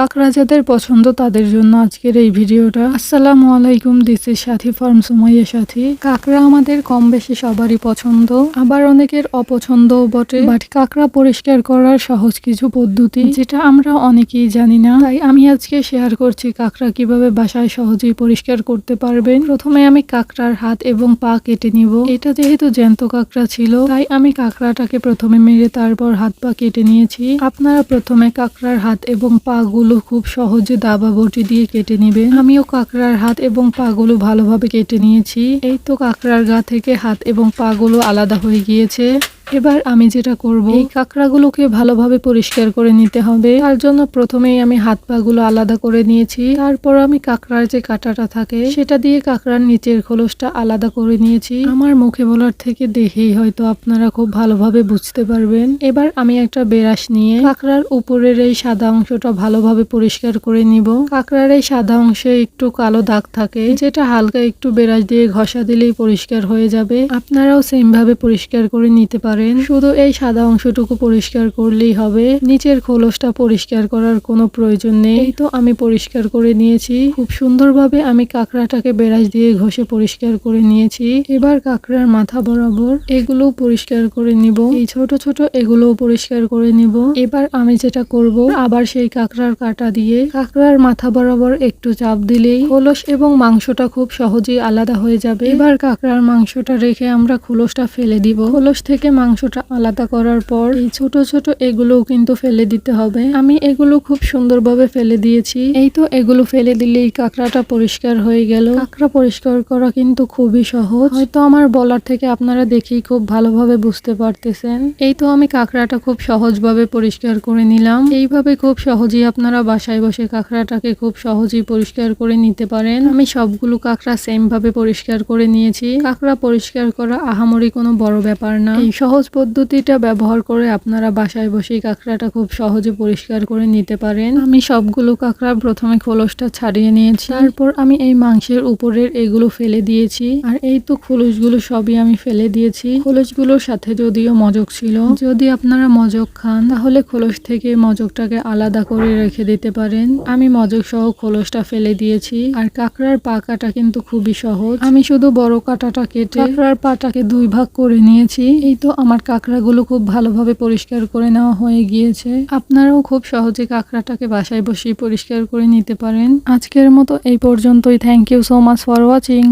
কাঁকড়া যাদের পছন্দ, তাদের জন্য আজকের এই ভিডিওটা। আসসালামু আলাইকুম this is Sathi farm Sumaiya Sathi. কাঁকড়া আমাদের কম বেশি সবারই পছন্দ, আবার অনেকের অপছন্দ বটে। বাট কাঁকড়া পরিষ্কার করার সহজ কিছু পদ্ধতি, যেটা আমরা অনেকেই জানি না। তাই আমি আজকে শেয়ার করছি কাঁকড়া কীভাবে বাসায় সহজেই পরিষ্কার করতে পারবেন। প্রথমে আমি কাঁকড়ার হাত এবং পা কেটে নিব। এটা যেহেতু জ্যান্ত কাঁকড়া ছিল, তাই আমি কাঁকড়াটাকে প্রথমে মেরে তারপর হাত পা কেটে নিয়েছি। আপনারা প্রথমে কাঁকড়ার হাত এবং পা খুব সহজে দাবা বটি দিয়ে কেটে নেবে। আমিও কাঁকড়ার হাত এবং পা গুলো ভালোভাবে কেটে নিয়েছি। এই তো কাঁকড়ার গা থেকে হাত এবং পা গুলো আলাদা হয়ে গিয়েছে। এবার আমি যেটা করব, এই কাঁকড়াগুলোকে ভালোভাবে পরিষ্কার করে নিতে হবে। তার জন্য প্রথমেই আমি হাত পা গুলো আলাদা করে নিয়েছি। তারপর আমি কাঁকড়ার যে কাঁটাটা থাকে, সেটা দিয়ে কাঁকড়ার নিচের খোলসটা আলাদা করে নিয়েছি। আমার মুখে বলার থেকে দেখেই হয়তো আপনারা খুব ভালোভাবে বুঝতে পারবেন। এবার আমি একটা বেরাস নিয়ে কাঁকড়ার উপরের এই সাদা অংশটা ভালোভাবে পরিষ্কার করে নিব। কাঁকড়ার এই সাদা অংশে একটু কালো দাগ থাকে, যেটা হালকা একটু বেরাস দিয়ে ঘষা দিলেই পরিষ্কার হয়ে যাবে। আপনারাও সেম ভাবে পরিষ্কার করে নিতে পারেন। শুধু এই সাদা অংশটুকু পরিষ্কার করলেই হবে। নিচের খোলসটা পরিষ্কার করার কোনো প্রয়োজন নেই। তো আমি পরিষ্কার করে নিয়েছি। খুব সুন্দরভাবে আমি কাঁকড়াটাকে বেরাস দিয়ে ঘষে পরিষ্কার করে নিয়েছি। এবার কাঁকড়ার মাথা বরাবর এগুলো পরিষ্কার করে নিব। এই ছোট ছোট এগুলোও পরিষ্কার করে নিব। এবার আমি যেটা করব, আবার সেই কাঁকড়ার কাটা দিয়ে কাঁকড়ার মাথা বরাবর একটু চাপ দিলেই খোলস এবং মাংসটা খুব সহজেই আলাদা হয়ে যাবে। এবার কাঁকড়ার মাংসটা রেখে আমরা খোলসটা ফেলে দিব। খোলস থেকে মাংসটা আলাদা করার পর এই ছোট ছোট এগুলোও কিন্তু ফেলে দিতে হবে। আমি এগুলো খুব সুন্দরভাবে ফেলে দিয়েছি। এই তো এগুলো ফেলে দিলেই কাঁকড়াটা পরিষ্কার হয়ে গেল। কাঁকড়া পরিষ্কার করা কিন্তু খুবই সহজ। হয়তো আমার বলার থেকে আপনারা দেখেই খুব ভালোভাবে বুঝতে পারতেছেন। এই তো আমি কাঁকড়াটা খুব সহজভাবে পরিষ্কার করে নিলাম। এইভাবে খুব সহজেই আপনারা বাসায় বসে কাঁকড়াটাকে খুব সহজেই পরিষ্কার করে নিতে পারেন। আমি সবগুলো কাঁকড়া সেম ভাবে পরিষ্কার করে নিয়েছি। কাঁকড়া পরিষ্কার করা আহামরি কোনো বড় ব্যাপার না। এই সহজ পদ্ধতিটা ব্যবহার করে আপনারা বাসায় বসেই কাঁকড়াটা খুব সহজে পরিষ্কার করে নিতে পারেন। আমি সবগুলো কাঁকড়া প্রথমে খোলসটা ছাড়িয়ে নিয়েছি। তারপর আমি এই মাংসের উপরের এগুলো ফেলে দিয়েছি। আর এই তো খোলসগুলো সবই আমি ফেলে দিয়েছি। খোলসগুলোর সাথে যদিও মজক ছিল, যদি আপনারা মজক খান, তাহলে খোলস থেকে মজকটাকে আলাদা করে রেখে দিতে পারেন। আমি মজক সহ খোলসটা ফেলে দিয়েছি। আর কাঁকড়ার পাকাটা কিন্তু খুবই সহজ। আমি শুধু বড় কাঁটাটা কেটে কাঁকড়ার পাটাকে দুই ভাগ করে নিয়েছি। এই তো আমার কাঁকড়াগুলো খুব ভালোভাবে পরিষ্কার করে নেওয়া হয়ে গিয়েছে। আপনারাও খুব সহজে কাঁকড়াটাকে বাসায় বসেই পরিষ্কার করে নিতে পারেন। আজকের মতো এই পর্যন্তই। Thank you so much for watching